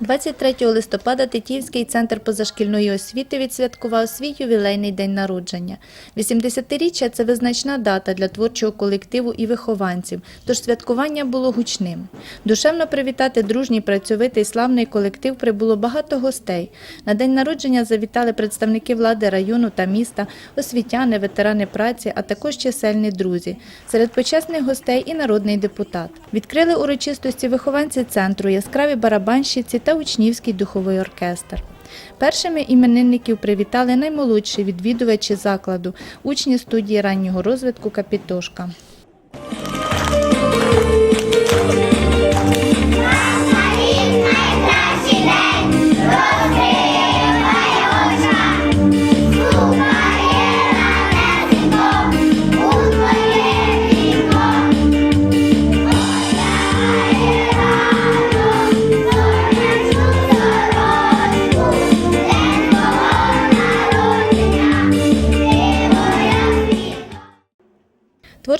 23 листопада Тетіївський центр позашкільної освіти відсвяткував свій ювілейний день народження. 80-річчя – це визначна дата для творчого колективу і вихованців, тож святкування було гучним. Душевно привітати дружній, працьовитий, славний колектив прибуло багато гостей. На день народження завітали представники влади району та міста, освітяни, ветерани праці, а також чисельні друзі. Серед почесних гостей і народний депутат. Відкрили урочистості вихованці центру, яскраві барабанщиці та учнівський духовий оркестр. Першими іменинників привітали наймолодші відвідувачі закладу, учні студії раннього розвитку Капітошка.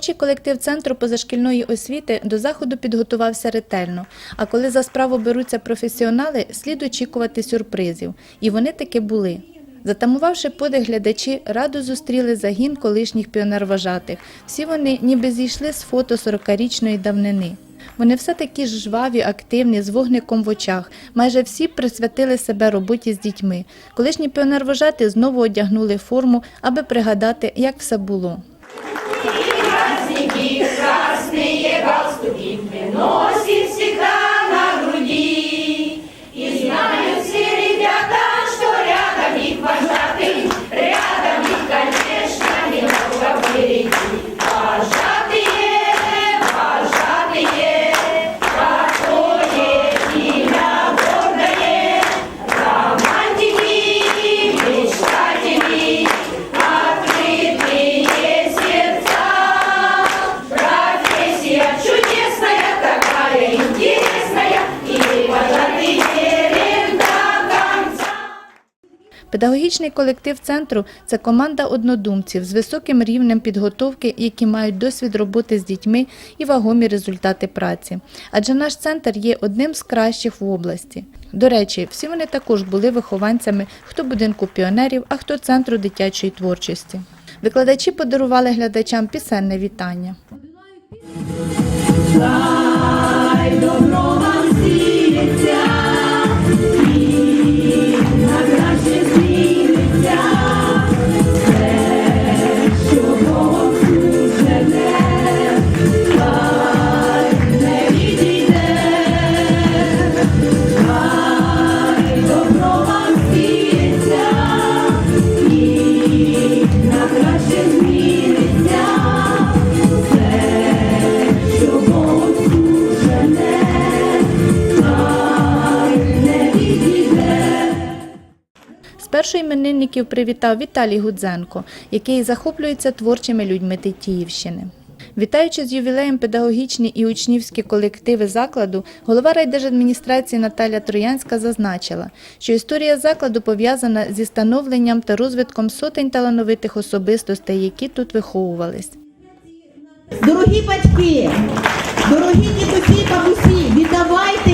Творчий колектив Центру позашкільної освіти до заходу підготувався ретельно, а коли за справу беруться професіонали, слід очікувати сюрпризів. І вони таки були. Затамувавши подих глядачі, радо зустріли загін колишніх піонервожатих. Всі вони ніби зійшли з фото 40-річної давнини. Вони все такі ж жваві, активні, з вогником в очах. Майже всі присвятили себе роботі з дітьми. Колишні піонервожати знову одягнули форму, аби пригадати, як все було. Педагогічний колектив центру це команда однодумців з високим рівнем підготовки, які мають досвід роботи з дітьми і вагомі результати праці. Адже наш центр є одним з кращих в області. До речі, всі вони також були вихованцями хто будинку піонерів, а хто центру дитячої творчості. Викладачі подарували глядачам пісенне вітання. Спершу іменинників привітав Віталій Гудзенко, який захоплюється творчими людьми Тетіївщини. Вітаючи з ювілеєм педагогічні і учнівські колективи закладу, голова райдержадміністрації Наталя Троянська зазначила, що історія закладу пов'язана зі становленням та розвитком сотень талановитих особистостей, які тут виховувались. Дорогі батьки, дорогі дідусі, бабусі, віддавайте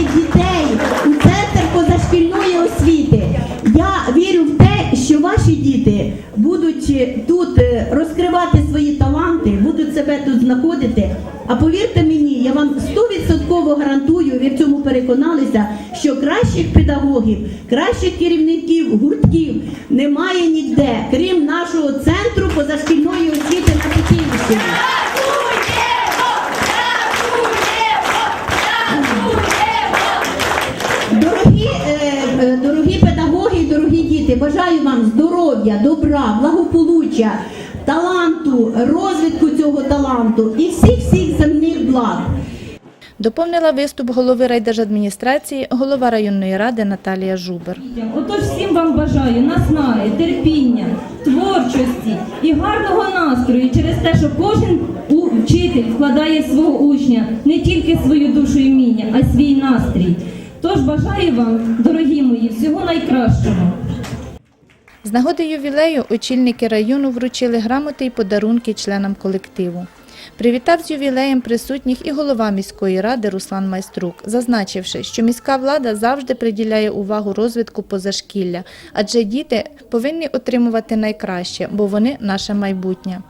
діти будуть е, тут е, розкривати свої таланти, будуть себе тут знаходити. А повірте мені, я вам стовідсотково гарантую, ви в цьому переконалися, що кращих педагогів, кращих керівників гуртків немає ніде, крім нашого центру позашкільної освіти на Тетіївщині. Діти, бажаю вам здоров'я, добра, благополуччя, таланту, розвитку цього таланту і всіх всіх земних благ. Доповнила виступ голови райдержадміністрації, голова районної ради Наталія Жубер. Отож всім вам бажаю наснаги, терпіння, творчості і гарного настрою через те, що кожен вчитель вкладає свого учня не тільки свою душу і вміння, а й свій настрій. Тож бажаю вам, дорогі мої, всього найкращого. З нагоди ювілею очільники району вручили грамоти і подарунки членам колективу. Привітав з ювілеєм присутніх і голова міської ради Руслан Майструк, зазначивши, що міська влада завжди приділяє увагу розвитку позашкілля, адже діти повинні отримувати найкраще, бо вони наше майбутнє.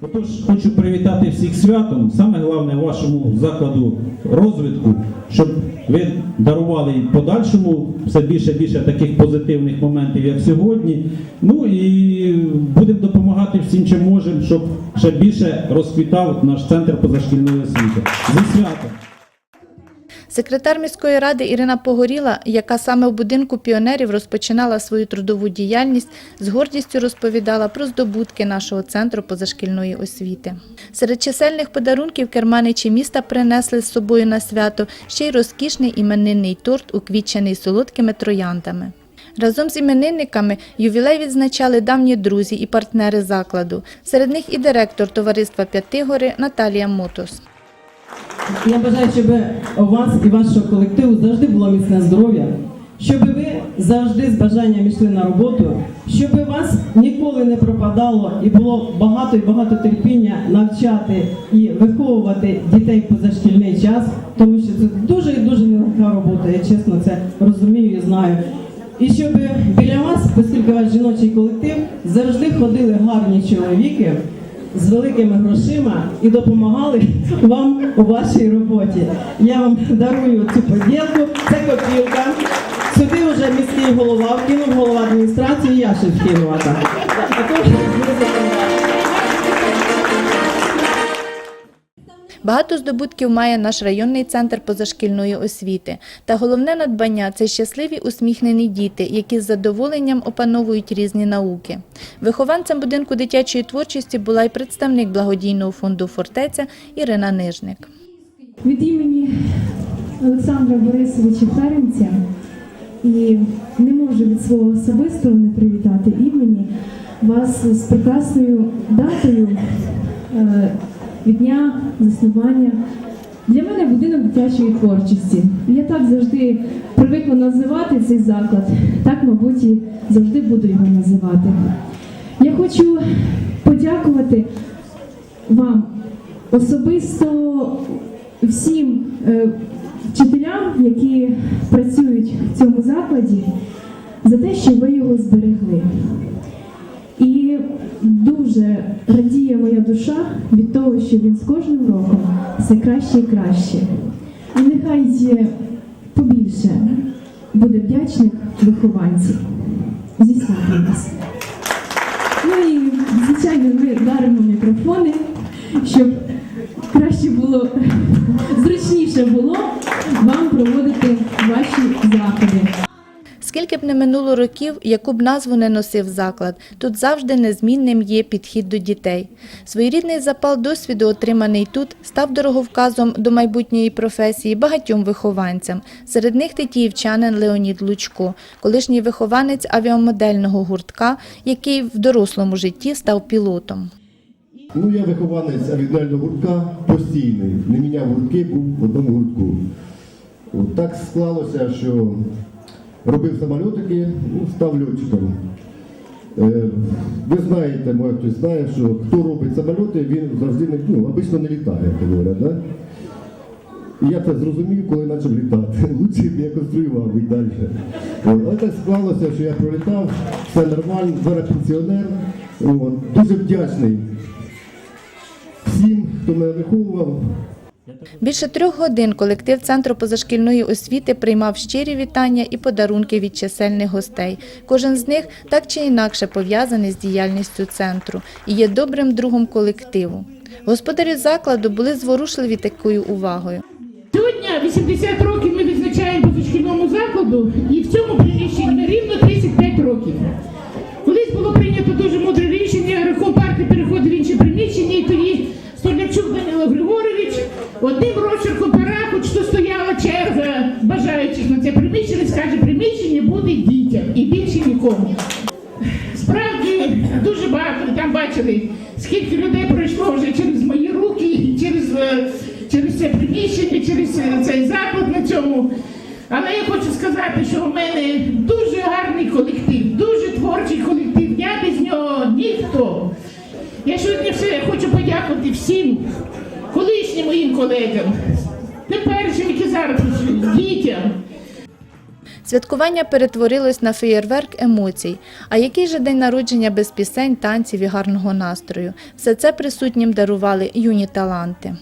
Отож, хочу привітати всіх святом. Саме головне вашому закладу розвитку, щоб ви дарували і подальшому все більше і більше таких позитивних моментів, як сьогодні. Ну і будемо допомагати всім, чим можемо, щоб ще більше розквітав наш центр позашкільної освіти. Зі святом! Секретар міської ради Ірина Погоріла, яка саме в будинку піонерів розпочинала свою трудову діяльність, з гордістю розповідала про здобутки нашого центру позашкільної освіти. Серед чисельних подарунків керманичі міста принесли з собою на свято ще й розкішний іменинний торт, уквітчений солодкими трояндами. Разом з іменинниками ювілей відзначали давні друзі і партнери закладу. Серед них і директор товариства П'ятигори Наталія Мотос. Я бажаю, щоб у вас і вашого колективу завжди було міцне здоров'я, щоб ви завжди з бажанням йшли на роботу, щоб у вас ніколи не пропадало і було багато і багато терпіння навчати і виховувати дітей позашкільний час, тому що це дуже і дуже нелегка робота. Я чесно це розумію і знаю. І щоб біля вас, оскільки у вас жіночий колектив, завжди ходили гарні чоловіки з великими грошима і допомагали вам у вашій роботі. Я вам дарую цю поділку. Це копілка. Сюди вже міський голова вкинув, голова адміністрації, я ще вкинула так. Багато здобутків має наш районний центр позашкільної освіти. Та головне надбання це щасливі усміхнені діти, які з задоволенням опановують різні науки. Вихованцем будинку дитячої творчості була й представник благодійного фонду Фортеця Ірина Нижник. від імені Олександра Борисовича Ференця і не можу від свого особистого не привітати імені вас з прекрасною датою е, від дня заснування. Для мене будинок дитячої творчості. Я так завжди привикла називати цей заклад, так, мабуть, і завжди буду його називати. Я хочу подякувати вам особисто всім е, вчителям, які працюють в цьому закладі, за те, що ви його зберегли. І дуже радіє моя душа від того, що він з кожним роком все краще і краще. І нехай є побільше буде вдячних вихованців. Зі вас. Ну і звичайно, ми даримо мікрофони, щоб краще було, не минуло років, яку б назву не носив заклад, тут завжди незмінним є підхід до дітей. Своєрідний запал досвіду, отриманий тут, став дороговказом до майбутньої професії багатьом вихованцям. Серед них тетіївчанин Леонід Лучко, колишній вихованець авіамодельного гуртка, який в дорослому житті став пілотом. Ну, я вихованець авіального гуртка постійний. Не міняв гуртки, був в одному гуртку. Так склалося, що робив самольотики, ну, став льотчиком. Е, ви знаєте, може хтось знає, що хто робить самольоти, він завжди не, ну, обично не літає, як говорять. Да? І я це зрозумів, коли почав літати. Лучше б я конструював і далі. Але так склалося, що я пролітав, все нормально, зараз пенсіонер. Дуже вдячний всім, хто мене виховував. Більше трьох годин колектив Центру позашкільної освіти приймав щирі вітання і подарунки від чисельних гостей. Кожен з них так чи інакше пов'язаний з діяльністю центру і є добрим другом колективу. Господарі закладу були зворушливі такою увагою. Сьогодні 80 років ми відзначаємо позашкільному закладу, і в цьому приміщенні рівно 35 бачили, скільки людей пройшло вже через мої руки, через, е, через це приміщення, через е, цей заклад на цьому. Але я хочу сказати, що у мене дуже гарний колектив, дуже творчий колектив. Я без нього ніхто. Я сьогодні все хочу подякувати всім колишнім моїм колегам, теперішнім, які зараз дітям. Святкування перетворилось на феєрверк емоцій. А який же день народження без пісень, танців і гарного настрою? Все це присутнім дарували юні таланти.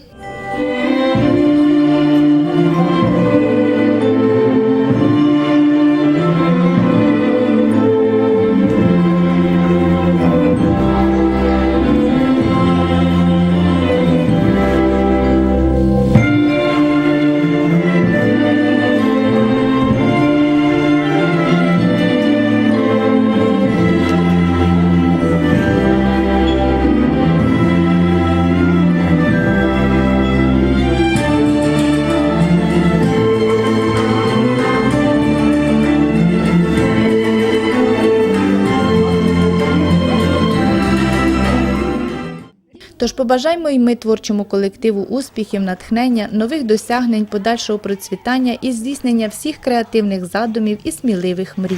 Тож побажаймо й ми творчому колективу успіхів, натхнення, нових досягнень, подальшого процвітання і здійснення всіх креативних задумів і сміливих мрій.